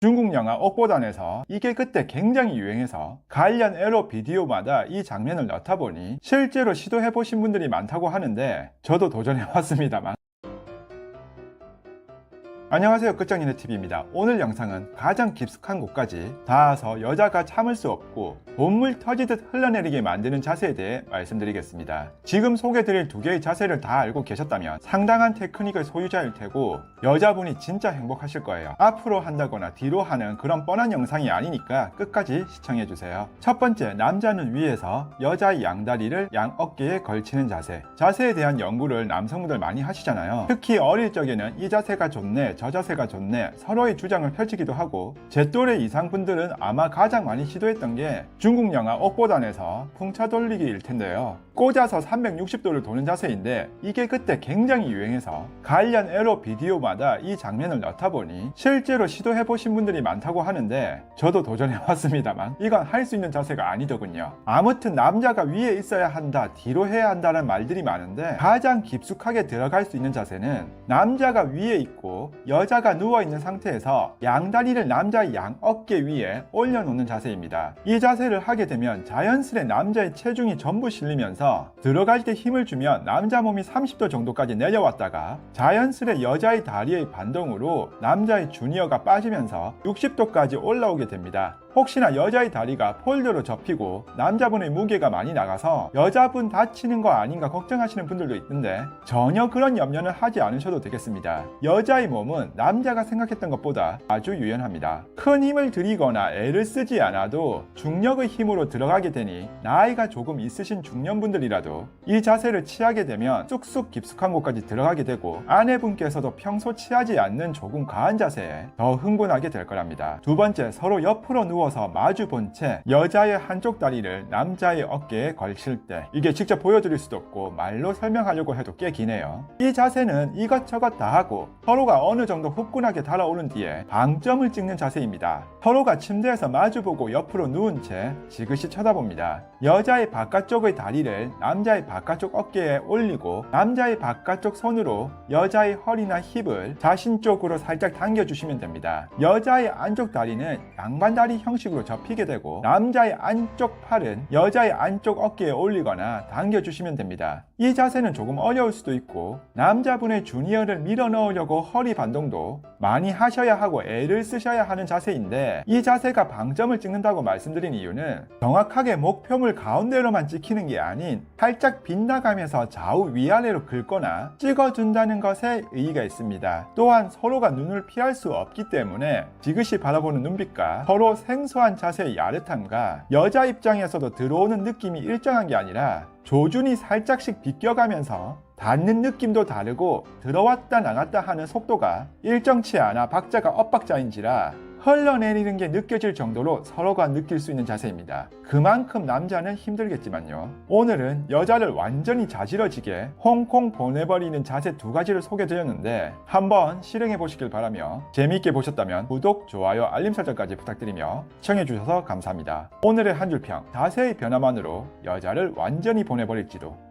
중국 영화 옥보단에서 이게 그때 굉장히 유행해서 관련 에로 비디오마다 이 장면을 넣다 보니 실제로 시도해 보신 분들이 많다고 하는데 저도 도전해 봤습니다만 안녕하세요 끝장이네 TV입니다. 오늘 영상은 가장 깊숙한 곳까지 닿아서 여자가 참을 수 없고 본물 터지듯 흘러내리게 만드는 자세에 대해 말씀드리겠습니다. 지금 소개드릴 두 개의 자세를 다 알고 계셨다면 상당한 테크닉의 소유자일 테고 여자분이 진짜 행복하실 거예요. 앞으로 한다거나 뒤로 하는 그런 뻔한 영상이 아니니까 끝까지 시청해주세요. 첫 번째 남자는 위에서 여자의 양다리를 양 어깨에 걸치는 자세. 자세에 대한 연구를 남성분들 많이 하시잖아요. 특히 어릴 적에는 이 자세가 좋네 저 자세가 좋네 서로의 주장을 펼치기도 하고 제 또래 이상 분들은 아마 가장 많이 시도했던 게 중국 영화 옥보단에서 풍차 돌리기일 텐데요. 꽂아서 360도를 도는 자세인데 이게 그때 굉장히 유행해서 관련 에로 비디오마다 이 장면을 넣다 보니 실제로 시도해 보신 분들이 많다고 하는데 저도 도전해 봤습니다만 이건 할 수 있는 자세가 아니더군요. 아무튼 남자가 위에 있어야 한다 뒤로 해야 한다는 말들이 많은데 가장 깊숙하게 들어갈 수 있는 자세는 남자가 위에 있고 여자가 누워 있는 상태에서 양다리를 남자의 양 어깨 위에 올려놓는 자세입니다 이 자세를 하게 되면 자연스레 남자의 체중이 전부 실리면서 들어갈 때 힘을 주면 남자 몸이 30도 정도까지 내려왔다가 자연스레 여자의 다리의 반동으로 남자의 주니어가 빠지면서 60도까지 올라오게 됩니다. 혹시나 여자의 다리가 폴더로 접히고 남자분의 무게가 많이 나가서 여자분 다치는 거 아닌가 걱정하시는 분들도 있는데 전혀 그런 염려는 하지 않으셔도 되겠습니다. 여자의 몸은 남자가 생각했던 것보다 아주 유연합니다. 큰 힘을 들이거나 애를 쓰지 않아도 중력의 힘으로 들어가게 되니 나이가 조금 있으신 중년분들이라도 이 자세를 취하게 되면 쑥쑥 깊숙한 곳까지 들어가게 되고 아내분께서도 평소 취하지 않는 조금 과한 자세에 더 흥분하게 될 거랍니다. 두 번째, 서로 옆으로 누워서 마주 본 채 여자의 한쪽 다리를 남자의 어깨에 걸칠 때 이게 직접 보여드릴 수도 없고 말로 설명하려고 해도 꽤 기네요. 이 자세는 이것저것 다 하고 서로가 어느 정도 후끈하게 달아오른 뒤에 방점을 찍는 자세입니다. 서로가 침대에서 마주보고 옆으로 누운 채 지그시 쳐다봅니다. 여자의 바깥쪽의 다리를 남자의 바깥쪽 어깨에 올리고 남자의 바깥쪽 손으로 여자의 허리나 힙을 자신 쪽으로 살짝 당겨주시면 됩니다. 여자의 안쪽 다리는 양반다리 형식으로 접히게 되고 남자의 안쪽 팔은 여자의 안쪽 어깨에 올리거나 당겨주시면 됩니다. 이 자세는 조금 어려울 수도 있고 남자분의 주니어를 밀어 넣으려고 허리 반동도 많이 하셔야 하고 애를 쓰셔야 하는 자세인데 이 자세가 방점을 찍는다고 말씀드린 이유는 정확하게 목표물 가운데로만 찍히는 게 아닌 살짝 빗나가면서 좌우 위아래로 긁거나 찍어준다는 것에 의의가 있습니다. 또한 서로가 눈을 피할 수 없기 때문에 지그시 바라보는 눈빛과 서로 생소한 자세의 야릇함과 여자 입장에서도 들어오는 느낌이 일정한 게 아니라 조준이 살짝씩 비껴가면서 닿는 느낌도 다르고 들어왔다 나갔다 하는 속도가 일정치 않아 박자가 엇박자인지라 흘러내리는 게 느껴질 정도로 서로가 느낄 수 있는 자세입니다. 그만큼 남자는 힘들겠지만요. 오늘은 여자를 완전히 자지러지게 홍콩 보내버리는 자세 두 가지를 소개드렸는데 한번 실행해 보시길 바라며 재미있게 보셨다면 구독, 좋아요, 알림 설정까지 부탁드리며 시청해주셔서 감사합니다. 오늘의 한 줄 평 자세의 변화만으로 여자를 완전히 보내버릴지도